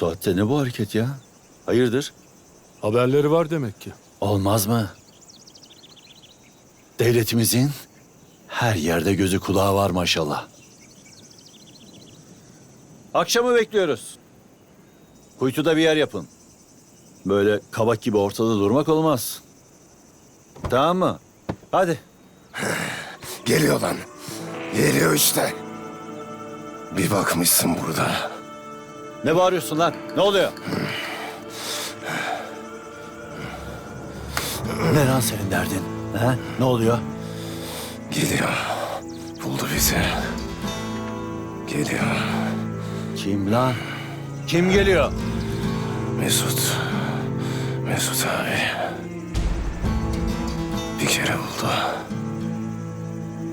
saatte ne bu hareket ya? Hayırdır? Haberleri var demek ki. Olmaz mı? Devletimizin her yerde gözü kulağı var maşallah. Akşamı bekliyoruz. Kuytuda bir yer yapın. Böyle kabak gibi ortada durmak olmaz. Tamam mı? Hadi. Geliyor lan. Geliyor işte. Bir bakmışsın burada. Ne bağırıyorsun lan? Ne oluyor? ne lan senin derdin? Ha? Ne oluyor? Geliyor. Buldu bizi. Geliyor. Kim lan? Kim geliyor? Mesut. Mesut abi. Bir kere buldu.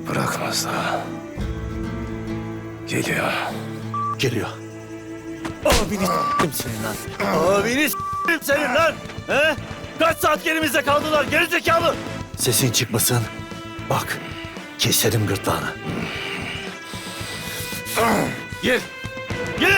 Bırakmaz daha. Geliyor. Geliyor. Abini s**tim senin lan. Abini s**tim senin lan. He? Kaç saat gerimizde kaldılar gerizekalı. Sesin çıkmasın. Bak keserim gırtlağını. Gir. Gir.